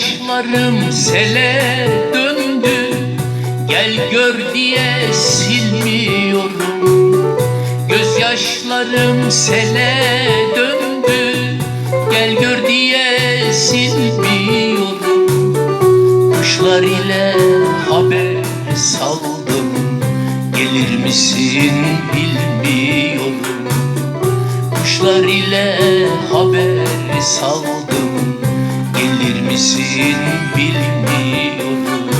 Gözyaşlarım sele döndü. Gel gör diye silmiyorum. Gözyaşlarım sele döndü. Gel gör diye silmiyorum. Kuşlar ile haber saldım. Gelir misin bilmiyorum. Kuşlar ile haber saldım misin bilmiyorum.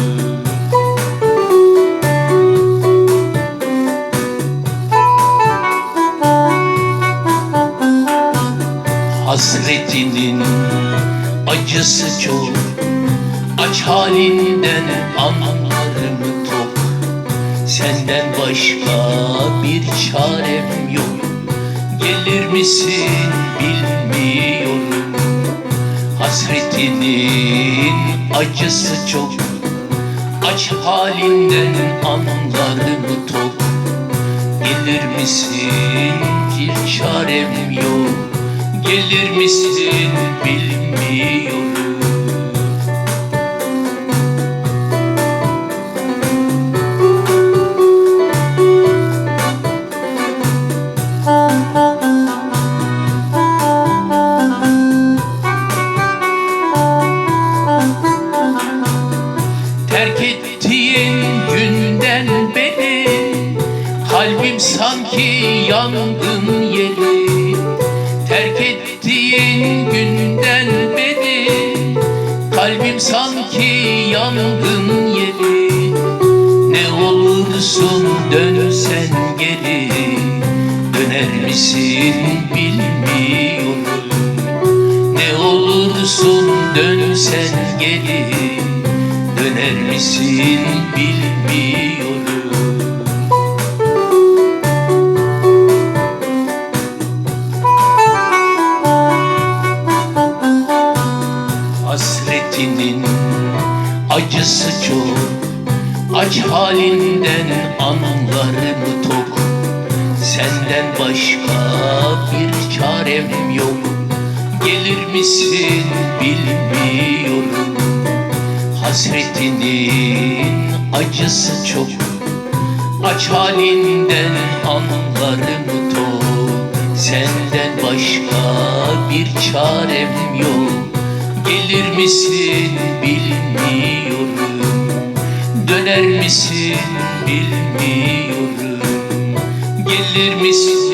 Hasretinin acısı çok Aç halinden anlarım tok Senden başka bir çarem yok. Gelir misin bilmiyorum Hasretinin acısı çok. Aç halinden anlarım tok Gelir misin? Bir çarem yok. Gelir misin? Bilmiyorum sanki yangın yeri. Terk ettiğin günden beri Kalbim sanki yangın yeri. Ne olursun dönsen geri. Döner misin bilmiyorum. Ne olursun dönsen geri. Döner misin bilmiyorum acısı çok Aç halinden anlarım tok. Senden başka bir çarem yok. Gelir misin bilmiyorum. Hasretinin acısı çok Aç halinden anlarım tok. Senden başka bir çarem yok. Gelir misin bilmiyorum. Döner misin bilmiyorum. Gelir misin